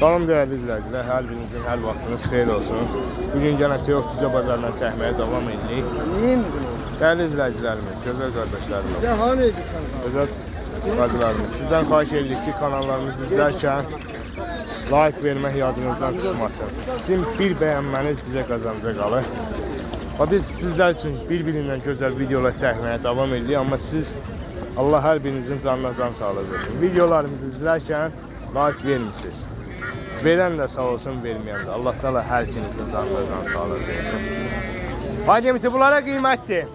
Salam değerli izləyicilər, hər birinizin hər vaxtınız xeyir olsun. Bugün yenə Teok Tücə bazarından çəkməyə davam edirik. Değerli izləyicilərimiz, gözəl qardaşlarımız, Ya hani edirsən? gözəl bacılarımız, sizdən xahiş edirik ki, kanallarımızı izlərkən like vermək yadınızdan çıxmasın. Sizin bir bəyənməniz bizə qazanacaq alır. Və biz sizlər üçün bir-birindən gözəl videolar çəkməyə davam edirik, amma siz Allah hər birinizin canına can sağlığı versin. Videolarımızı izlərkən like vermisiniz. Verən də sağ olsun, verməyən də. Allah Taala hər ikinizin canına can sağlığı versin. Haydi miti bunlara qiymətdir.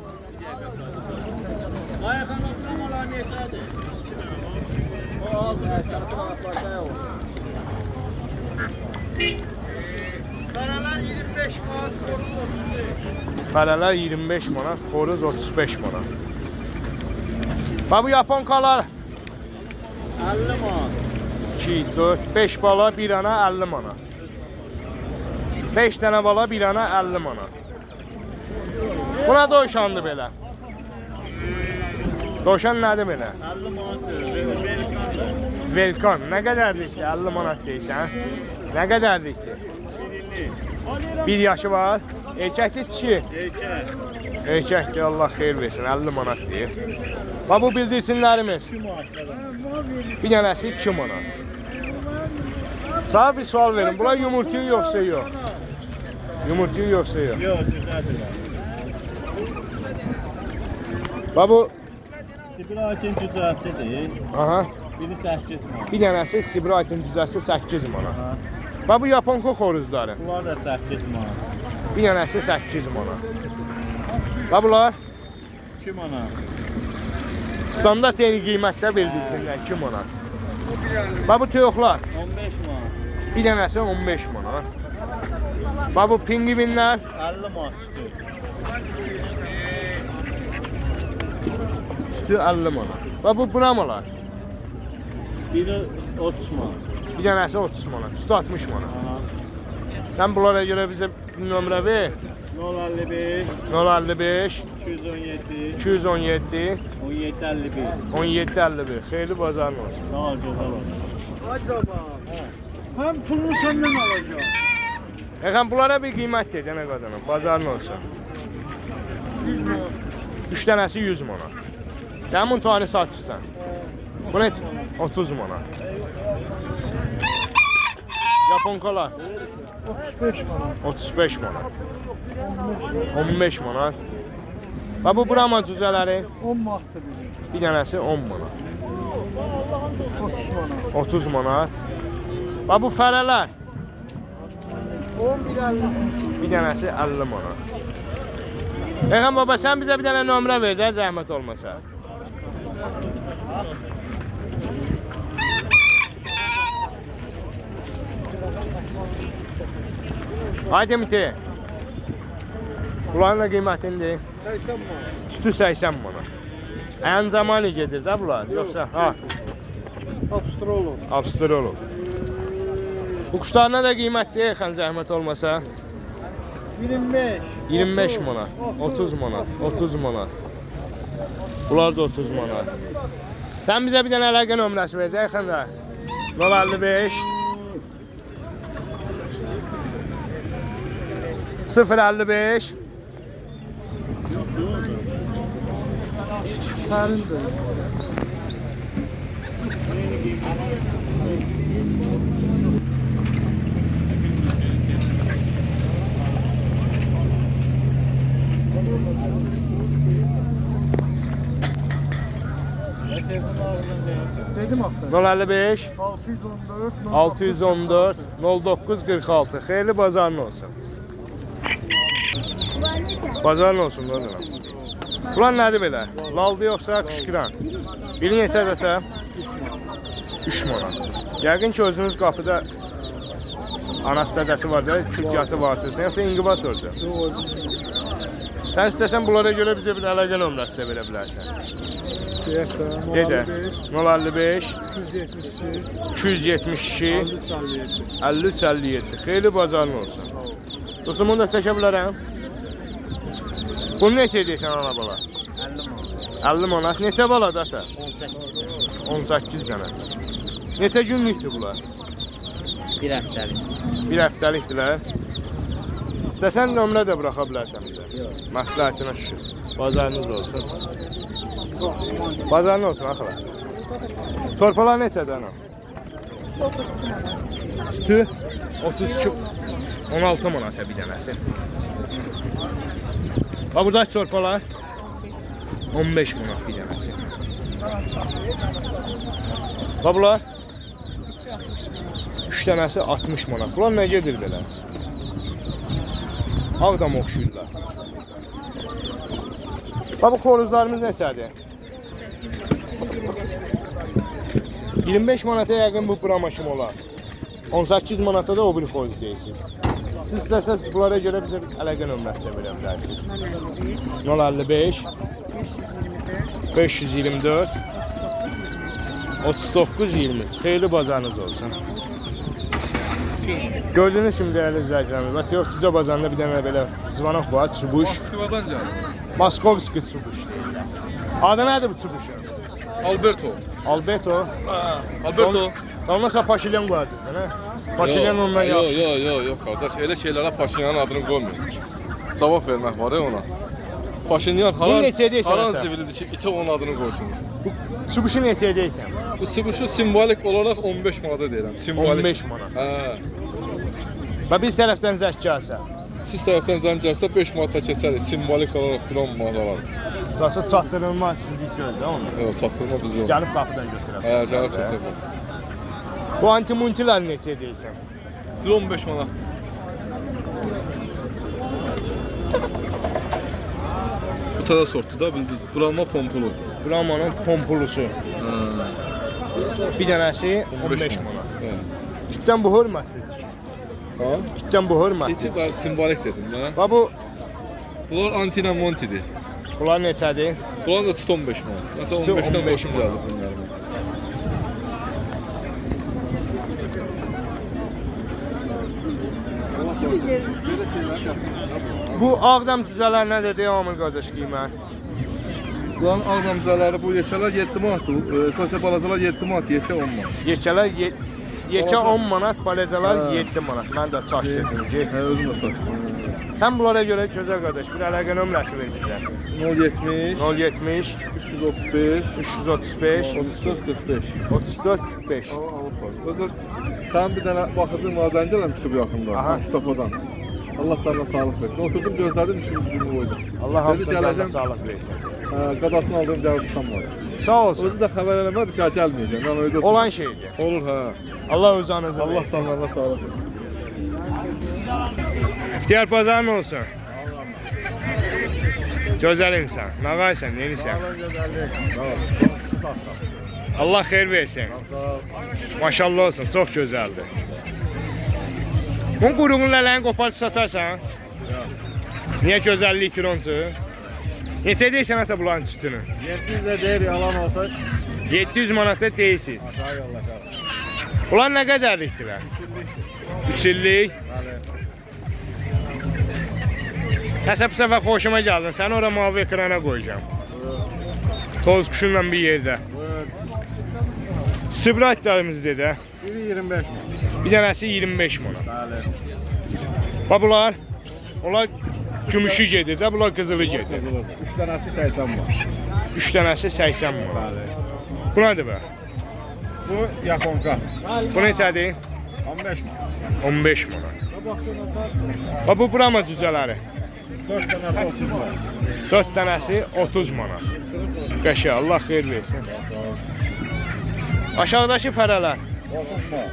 Ayakan oturamalar neçədir? O az, çarpı rahatlarda yok. Karalar 25 manat, koruz 35. Fələlər 25 manat, xoruz 35 manat. Bax bu yaponkalar 50 manat. 2, 4, 5 bala bir ana 50 manat. 5 dənə bala bir ana 50 manat. Buna doyşandı belə. Doyşan nədir belə? 50 manat. Velkan nə qədərlikdir? 50 manat deyirsən? Nə qədərlikdir? Bir yaşı var. Erkəkdir, kişi. Geçer. Erkəkdir, Allah xeyir versin. 50 manat deyir. Bax bu bildirsinlərimiz. 2 manat kadar. Bir dənəsi 2 manat. Sana bir sual verin. Bunlar yumurtayı yoxsa yox? Yumurtayı yoxsa yox? Yok, güzeldir. Bax bu, Sibir hakim güzelsidir. aha, Biri 8 manat. bir dənəsi Sibraytın düzəsi 8 manat. Ha. Bax bu Yaponko xoruzları. Bunlar da 8 manat. Bir dənəsi 8 manat. Bax bunlar 2 manat. standart yeni qiymətdə bildirsinlər 2 manat. Bax bu toyuqlar 15 manat. bir dənəsi 15 manat. Bax bu pingvinlər 50 manat üstü. üstü 50 manat. Bax bu bramalar Biri 30 manat. bir dənəsi 30 manat, üstü 60 manat. Sən bunlara görə bizə nömrə ver. 055 055 217 217 1751. 1751. Xeyirli bazarın olsun. Sağ ol güzel. Acaba. Hem pulunu senden alacağım. Yaxın bunlara bir qiymət de dənə qadının. Bazarın olsun. 100 manat. 3 dənəsi 100 manat. Dəmin tane satırsan. Bu ne? 30 manat. Yaponkalar 35 manat. 35 manat. 15 manat. Və bu Brahma cüzələri 10 manatdır biri. bir dənəsi 10 manat. 30 manat. 30 manat. Və bu fərələr 11 50 bir dənəsi 50 manat. Reyhan baba sən bizə bir dənə nömrə ver də zəhmət olmasa. Haydi miti. Bunların da qiymətindir. 80 manat. Üstü 80 manat. Ən zamanı gedir də bunlar. Yoxsa ha, Abstrolog. Abstrolog. Bu quşlarına da qiymətli xən zəhmət olmasa. 25. 25 manat, 30 manat, 30 manat. Bunlar da 30 manat. Sən bizə bir dənə əlaqə nömrəsi verəcək xəndə. 055 055 Sərindir. Dedim hatta. 055 614 614 0946 Xeyirli bazarın olsun. Bazarın olsun qızım. Bunlar nədir belə? Laldı yoxsa qışqıran? Biri neçə dəsə? 3 manat. Yəqin ki özünüz qapıda anası dədəsi var da, küçüyatı vardır. Yoxsa inkubatordur. Sən istəsən bunlara görə bizə bir əlaqə nömrəsi də verə bilərsən. Dedə 055 272 53 57. Xeyli bazarın olsun. Dostum bunu da çəkə bilərəm. Bunu neçə edirsən ana bala? 50 manat. Neçə baladır ata? 18 dənə. Neçə günlükdür bunlar? Bir həftəlik. Bir həftəlikdirlər. İstəsən nömrə də buraxa bilərsən bizə. Yox. Məsləhətinə şükür. Bazarınız olsun. Bazarın olsun axıra. Sorpalar neçədən o? Sütü 32 16 manata bir dənəsi. Bax buradakı sorpalar 15 manat bir dənəsi. Bax bunlar 3 dənəsi 60 manat. Bunlar nə gedir belə? Ağdam oxşuyurlar. Bax bu xoruzlarımız neçədir? 25 manata yəqin bu bramaşım olar. 18 manata da o bir xoruz deyirsiniz. Siz istəsəz bunlara görə bizə bir əlaqə nömrəsi də verə bilərsiniz. 055 524 39 20. Xeyirli olsun. Gördüğünüz kimi değerli izleyicilerimiz, Batıyokçuca bazarında bir tane böyle zıvanok var, çubuş. Moskvadan gəldim. Maskovski çubuş. Adı nədir bu çubuşun? Alberto. Alberto. Ha, Alberto. Olmasa Paşilyan qoyacaqsan, hə? Paşilyan ondan yaxşı. yo, yo, yo, qardaş. Elə şeylərə Paşinyanın adını qoymayın. Cavab vermək var ona. Paşinyan haran, haran ata? zivilidir ki, ite onun adını qoysun. Çubuşu neçəyə deyirsən? Bu sıvışı simvolik olaraq 15 manata deyirəm. Simvolik. 15 manat. Hə. Və biz tərəfdən zəng gəlsə, Siz tərəfdən zəng gəlsə 5 manata keçərik. Simvolik olaraq 10 manat alarıq. tutası çatdırılmaz sizlik gözlə onu. Yox, çatdırma bizi yox. Gəlib qapıdan götürə. Hə, gəlib keçək. Bu antimuntilər neçəyə deyirsən? 15 manat. Bu təzə sortdur da, bildiniz. Buranma pompulu. Bramanın pompulusu. Hə. Bir dənəsi 15 manat. Hə. İtdən bu hörmətlidir. Ha? İtdən bu hörmətlidir. İti də simvolik dedim də. Və bu Bunlar Antina Monti'dir. bunlar neçədir? Bunlar da tut 15 manat. Mesela Tütü 15'ten 15 başım manat. geldi bunların. Bu Ağdam cüzələr nə dedi Amil qardaş qiymət? Bunların ağdamcaları bu yeşələr 7 manatdır. E, Toşa balacalar 7 manat, yeşə 10 manat. Yekələr ye Balaca. 10 manat, balacalar Hə. 7 manat. Mən də çaş dedim Hə, özüm də saçdım. sən bunlara görə gözəl qardaş bir əlaqə nömrəsi ver bizə. 070 070 335 335 34 45. 34 45. Özür sen bir tane bakırdın madenciler mi çıkıp yakında? Aha. Mustafa'dan. Allah sana sağlık versin. Oturdum gözledim şimdi günü koydum. Allah hamısına gələcəm. sağlıq versin. Ee, Qadasını aldığım gəlib çıxanmadı. Sağ olsun. Özü də xəbər eləmədi ki, gəlməyəcəm. Mən öyle Olan şeydir. Olur hə. Allah özünüzü Allah sağlığına sağlık versin. İhtiyar pazarın olsun. Gözəl insan. Nağaysan, neylisən? Allah xeyir versin. Maşallah olsun, çox gözəldir. Bunun quyruğun lələni qoparıb satarsan? Niyə gözəllik kironsu? Neçə deyirsən ata bunların sütünü? 700 de değer yalan olsa 700 manata deyirsiz. Bunlar nə qədərlikdirlər? 3 illik. Həsəb bu səfər xoşuma gəldin. Səni ora mavi ekrana qoyacağım. Toz kuşunla bir yerdə. Buyur. Sibratlarımız dedə. Biri 25 mi? Bir dənəsi 25 manat. Bəli. Bax bunlar, onlar gümüşü gedir də, bunlar qızılı gedir. Kızılır. 3 tanesi 80 var. 3 dənəsi 80 manat. Bəli. Bu nədir bə? Bu yakonka. Bu neçədir? 15 mi? 15 manat. Bax bu Brahma cücələri. 4 tanesi 30 var. 4 dənəsi 30 manat. Qəşə, Allah xeyir versin. Aşağıdakı fərələr 30 var.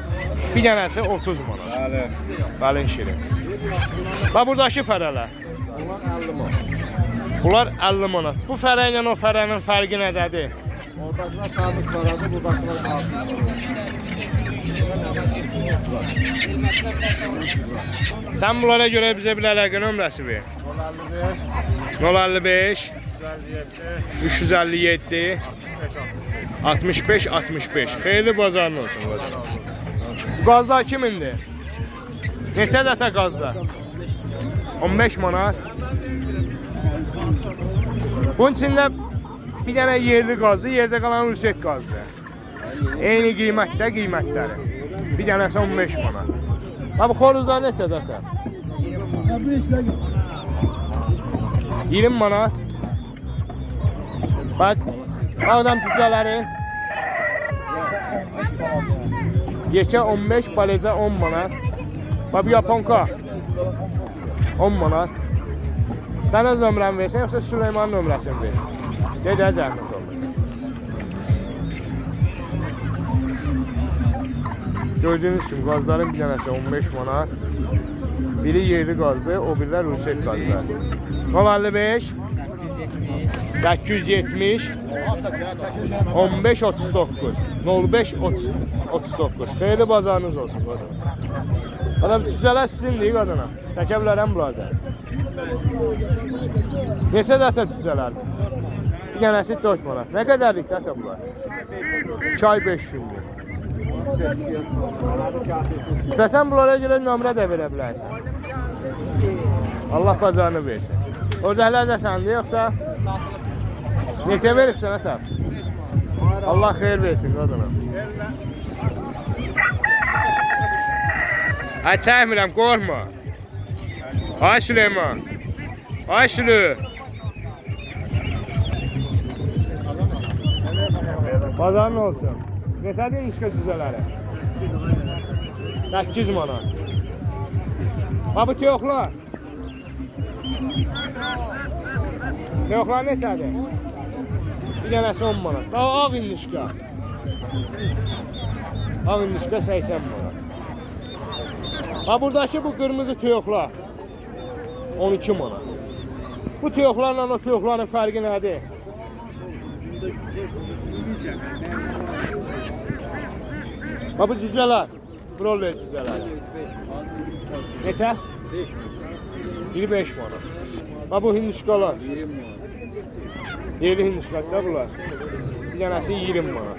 bir dənəsi 30 manat. Bəli. Qalın şirin. Bax buradakı fərələr. Ulan 50 var. Bunlar 50 manat. Bu fərə ilə o fərənin fərqi tanış var adı, buradakiler altın var. Sən bunlara görə bizə bir əlaqə nömrəsi ver. 55, 055 157, 357 65 65. Xeyirli bazarın olsun. Bu qazlar kimindir? Neçə dəfə qazlar? 15 manat. Bunun içində bir dənə yerli qazdır, yerdə qalan ruset qazdır. Eyni qiymətdə qiymətləri. Bir dənəsi 15 manat. Ha bu xoruzlar neçədir ata? 20 manat. Bax, ağdam cücələri. Yekə 15, baleca 10 manat. Bax bu yaponka 10 manat. Sən öz nömrəni versən, yoxsa Süleymanın nömrəsini versən? Gedə zəhmət olmasın. Gördüğünüz kimi gazların bir tanesi 15 manat. Biri yerli gazdı, o birler ruset gazlar. 055 870 15 39 05 30 39 Xeyirli bazarınız olsun qadın. Adam tücələr sizindir qadına. Çəkə bilərəm burada. Neçə dəfə tücələrdir? Bir dənəsi 4 manat. Nə qədərlik dəfə bunlar? 2 ay 5 gündür. İstəsən bunlara görə nömrə də verə. Allah bazarını versin. Oradakiler də səndə yoxsa? Neçə veribsən ata? Allah xeyir versin qadına. Ay çəkmirəm, qorxma. Ay Süleyman. Ay Sülü. Bazarın olsun. Neçədir iskə cüzələri? 8 manat. Ha bu teyoxlar. Teyoxlar neçədir? Bir dənəsi 10 manat. Daha ağ indişka. Ağ indişka 80 manat. Ha buradakı bu qırmızı teyoxlar 12 manat. Bu teyoxlarla o teyoxların fərqi nədir? Ha bu cücələr. Broller cücələri. Neçə? 25 manat. Ha bu hindişkalar. 20 manat. Yerli hindişkalar bunlar. Bir dənəsi 20 manat.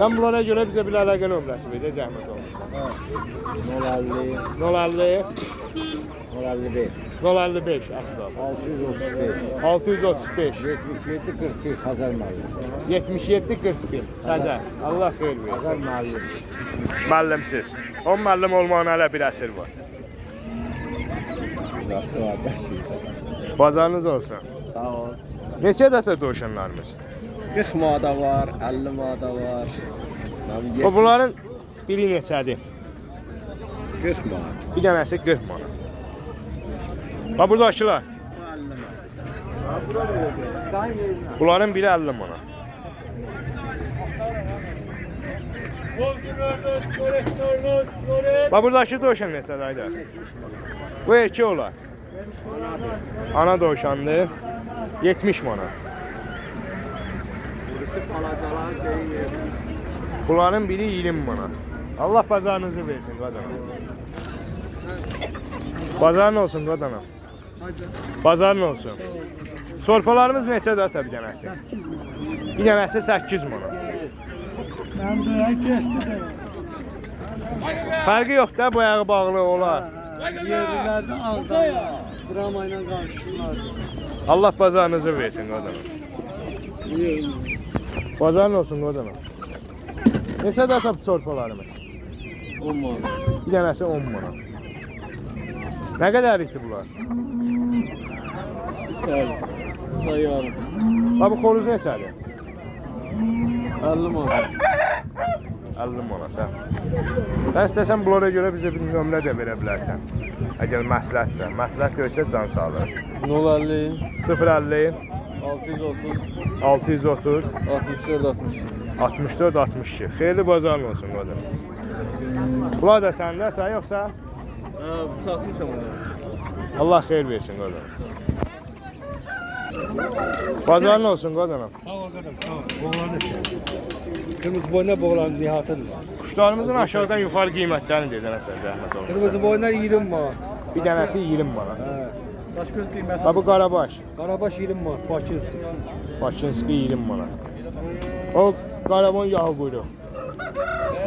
Sən bunlara görə bizə bir əlaqə nömrəsi ver, zəhmət olmasa. 050 050 055 055 əsla. 635 635 77 41 Hazar Mahalle 77 41 Xəzər. Allah xeyir Hazar versin. Mahalle Müəllimsiz. O müəllim olmağına hələ bir əsr var. Burası var bəs Bazarınız olsun. Sağ ol Neçə dəfə dovşanlarımız? 40 mada var 50 mada var Bu bunların biri neçədir? 40 manat Bir dənəsi 40 manat. Ha buradakılar. 50 manat Bunların biri 50 manat. Ha buradakı neçədir ayda? Bu erkek olar. Ana dovşandır. 70 manat. Palacalar geyir Bunların biri 20 manat. Allah bazarınızı versin qadına. Bazarın olsun qadına. Bazarın olsun. Sorpalarımız neçədir ata bir dənəsi? Bir dənəsi 8 manat. Ben de geçti Fərqi yox da bu ayağı bağlı olar. Yerlilerde ağdan Bramayla karşılar Allah bazarınızı versin qadına. Bazarın olsun qadına. Neçə də ata sorpalarımız? 10 manat Bir dənəsi 10 manat. Nə qədərlikdir bunlar? Çay Sayıyorum Ha bu xoruz neçədir? 50 manat 50 manat hə. Sən istəsən bunlara görə bizə bir nömrə də verə bilərsən. Əgər məsləhətsə, məsləhət görsə can sağlar. 050 050 630 630 64 60 64 62. Xeyirli bazarın olsun qadın. Bunlar da səndə ta yoxsa? Ha satmışam onu Allah xeyir versin qadın. Bazarın olsun qadınım. Sağ ol kadar sağ ol Boğlanı Kırmızı boyna boğlan nihatıdır Quşlarımızın aşağıdan yuxarı qiymətlərini dedən əsər zəhmət olmasa. Kırmızı boyna 20 manat Bir dənəsi 20 manat. He Saç göz kıymeti Ha bu qarabaş. Karabaş 20 manat Bakırsk Bakınski 20 manat. O qarabon yağı quyruq.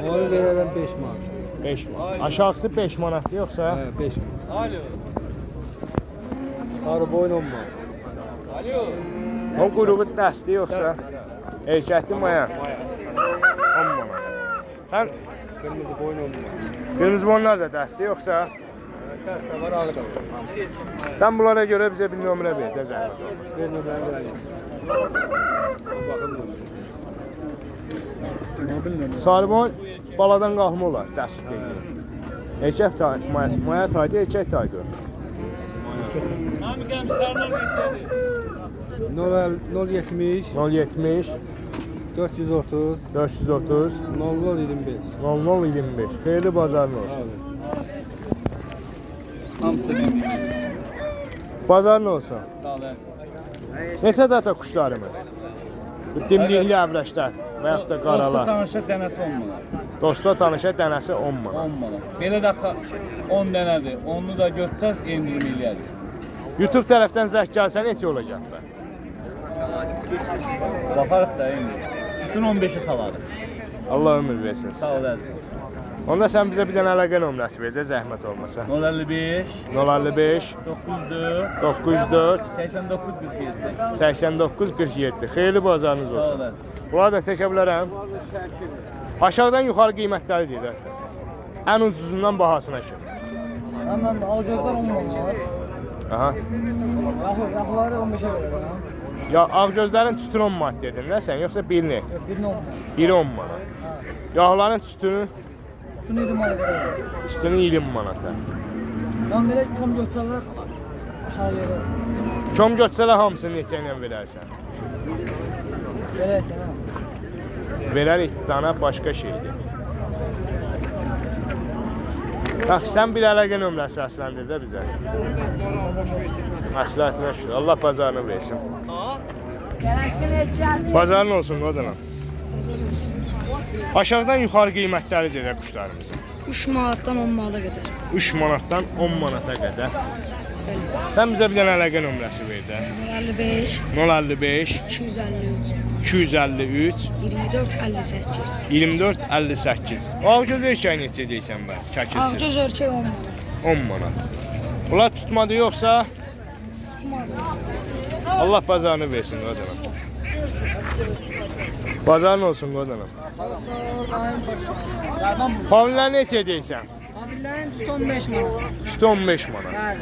Onu verelim 5 manat 5 manat. Aşağısı 5 manat yoxsa? He 5 manat Sarı boyun 10 manat O quyruğu dəsti yoxsa? Erkəkli maya. 10 manat. Sən Kırmızı boyun oldu. qırmızı bonlar da dəstə yoxsa? De var, ağı da var. Sən bunlara görə bizə bir nömrə ver də zəhmət numara. Sarımon baladan qalma olar, dəstə deyil. Erkək tay, maya, maya taydı, erkək taydı. Geçelim. 0 070 070 430 430 00 25. 0025. Xeyirli bazarın olsun. Hamısı da benim. Bazarın olsun. Sağ ol. Neçə data quşlarımız? Dimdikli əvrəşlər və yaxud da Dostu qaralar. tanışır dənəsi 10 manat. Dosta tanışa dənəsi 10 manat. 10 manat. Belə də 10 dənədir. Onu da götürsəz 20 milyardır. YouTube tərəfdən zəng gəlsə neçə olacaq bə? Bakarıq da indi. Bütün 15'i salarıq. Allah ömür versin. Sağ ol əzizim. Onda sən bizə bir dənə əlaqə nömrəsi ver də zəhmət olmasa. 055 055 904 904 89 47. 89 47. Xeyirli bazarınız Sağ ol olsun. əzizim. Bunları da çəkə bilərəm. Aşağıdan yuxarı qiymətləri deyirsən. Ən ucuzundan bahasına ki. Hemen alacaklar 10 manat. Aha. Yahu, yahuları 15'e verir. Ya ağgözlərin tütünü 10 manat dedin də sən, yoxsa birini? Yok birini 10 manat. Biri 10 manat. Yağların tütünü, Bunu 20 manat tütünü 20 manata. Ben böyle çom götürürler. Aşağı yere. Kom götürsələr hamısını neçə ilə verərsən? Böyle etken Verər ittana başqa şeydir. Bax, sən bir əlaqə nömrəsi əsləndir də bizə. Məsləhətinə şükür. Allah bazarını versin. Bazarın olsun qadına. Aşağıdan yuxarı qiymətləri dedə quşlarımızın. 3 manatdan 10 manata qədər. 3 manatdan 10 manata qədər. Sən bizə bir dənə əlaqə nömrəsi ver də. 55, 055 253, 253 24, 58. 24 58. Ağgöz erkəyi neçə deyirsən bə? Kəkilsiz. Ağcöz örkək 10 manat. 10 manat. Bunlar tutmadı yoxsa Allah bazarını versin qadına. Bazarın olsun qadına. Pavlinlər neçə deyirsən? Abilerin tut 15 manat. Üstü 15 manat. Bəli.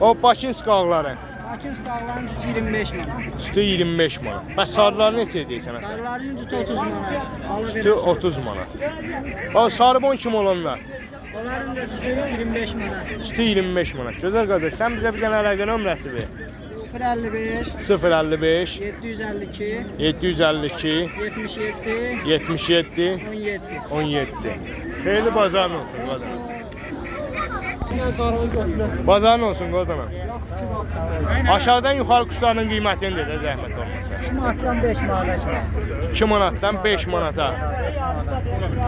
O Bakın skağların Bakın uşaqların tut 25 manat. üstü 25 manat. Bəs sarılar neçə deyirsən? Sarıların tut 30 manat. Alı Üstü verir. 30 manat. O sarıbon kim olanlar? Onların da tutu 25 manat. Üstü 25 manat. Gözəl qardaş, sən bizə bir dənə əlaqə nömrəsi ver. 055 055 752 752 77 77 17. 17. Xeyirli bazarın olsun qadına. Bazarın olsun qadına. Aşağıdan yuxarı quşların qiymətini də zəhmət olmasa. 3 manatdan 5 manata çıxar. 2 manatdan 5 manata.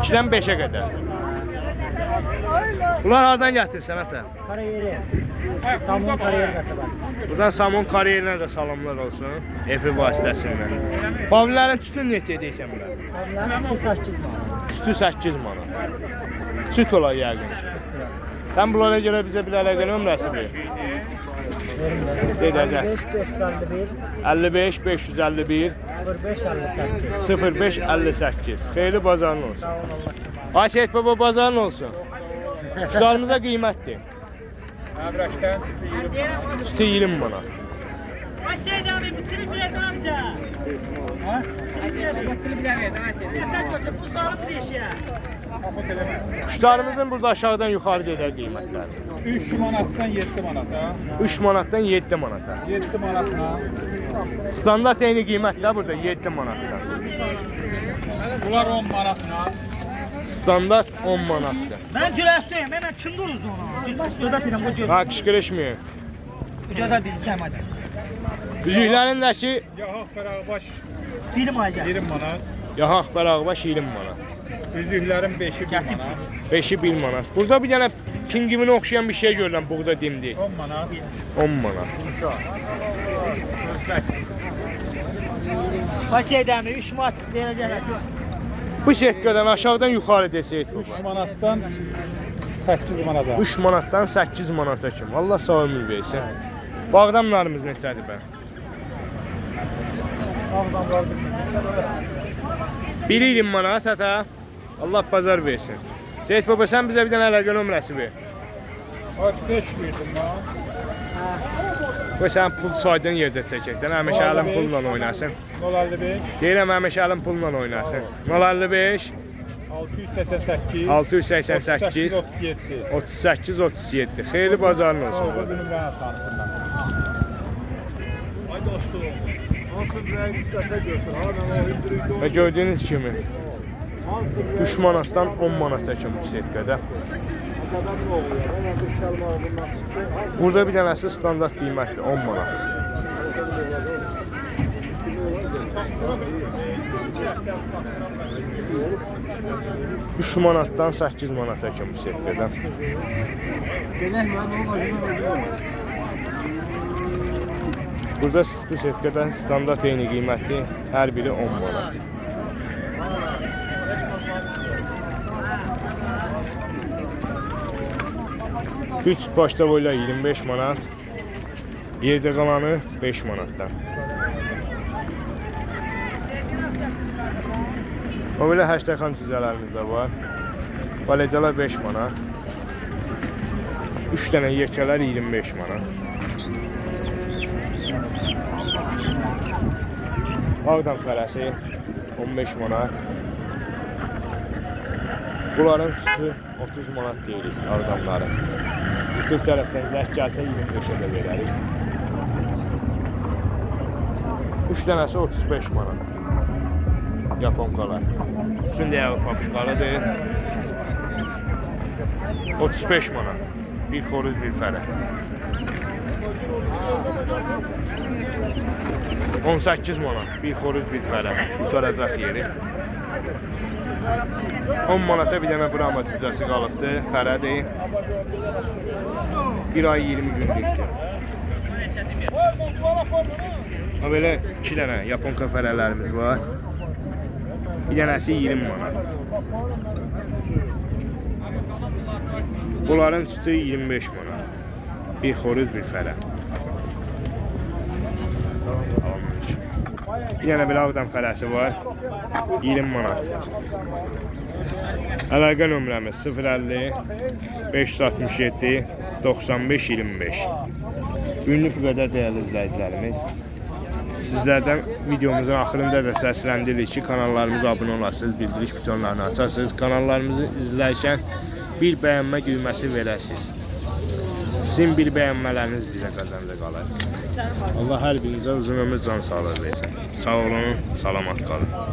2-dən 5-ə qədər. Bunlar hardan gətirsən ata? Karayeri. Samsun Karayeri kasabası. Buradan Samon kariyerinə də salamlar olsun. Efi vasitəsilə. Pavlilərin tütün neçə deyirsən? Onların tutu 8 manat. Tütü 8 manat. Süt olar yəqin. Sən bunlara görə bizə bir əlaqə nömrəsi ver. Dedəcək. 55 551 55 551 05 58. 05 58. Xeyirli bazarın olsun. Ayşət baba bazarın olsun. Kuşlarımıza qiymətdir. Abraçtan Sütü 20 manat. Aşağıda abi bitirip verdin amca. Ha? Bitirip verdin aşağıda. Bu sağlık bir ya. Kuşlarımızın burada aşağıdan yuxarı gedə qiymətləri. 3 manattan 7 manata. 3 manatdan 7 manata. 7 manatla. Standart eyni qiymətlər burada 7 manatdan. Bunlar 10 manatla. Standart 10 manatdır. Ben güreşteyim. Hemen kim dururuz onu? Göda senin bu göda. Ha, qışqırışmayın. Göda bizi çaymadı. Üzüklərin də ki, Yahak Karagbaş Film ayda. 20 manat. yahaq bərağbaş 20 manat. Üzüklerin 5'i 1 Gətir. manat. 5-i 1 manat. Burada bir dənə pingiminə oxşayan bir şey görürəm buğda dimdi. 10 manat. 10 manat. Aşağıda abi 3 mat verecekler. Bu setkadan aşağıdan yuxarı desək bu. 3 manattan 8 manata. 3 manatdan 8 manata kimi. Allah sağ ömür versin. Bağdamlarımız neçədir bə? Biri 20 manat ata, Allah bazar versin. Seyit baba sen bize bir tane nömrəsi ver. Ay 5 verdim lan. Qoy sən pul saydığın yerdə çəkəkdən. Həmişə əlin pulla oynasın. 055 Deyirəm həmişə əlin pulla oynasın. 055 688 688 37. 38 37. Xeyirli bazarın olsun. Ay dostum. Hansı rəng istəsə götür. Ha, mən o indirimdə Və gördüyünüz kimi 3 manatdan 10 manata kimi setqədə. Burada bir dənəsi standart qiymətdir 10 manat. Üç manatdan 8 manata kimi setqədən. Gələk Burada bu setqədə standart eyni qiymətli hər biri 10 manat. Üç başda boyla 25 manat. Yerdə qalanı 5 manatdan. O belə həştəxan cüzələrimiz də var. Balacalar 5 manat. 3 dənə yekələr 25 manat. Ağdam fərəsi 15 manat. Bunların sütü 30 manat deyirik ağdamları. Türk zəh gəlsə 25-ə də verərik. 3 dənəsi 35 manat. Yaponkalar. Üçün deyə papuşkalıdır. 35 manat. Bir xoruz, bir fərə. 18 manat. Bir xoruz, bir fərə. Tutaracaq yeri. 10 manata bir dənə brama cüzəsi qalıbdır. Fərədir. Bir ay 20 günlükdür. Ha belə 2 dənə yaponka fərələrimiz var. Bir dənəsi 20 manat. Bunların sütü 25 manat. Bir xoruz, bir fərə. Bir dənə belə ağdan fərəsi var. 20 manat. Əlaqə nömrəmiz 050 567 95 25. Günlük bu qədər dəyərli izləyicilərimiz. Sizlərdən videomuzun axırında da səsləndiririk ki, kanallarımıza abunə olasınız, bildiriş butonlarını açarsınız. Kanallarımızı izlərkən bir bəyənmə düyməsi verəsiniz. Sizin bir bəyənmələriniz bizə qazanca qalır. Allah hər birinizə uzun ömür can sağlığı versin. Sağ olun, salamat qalın.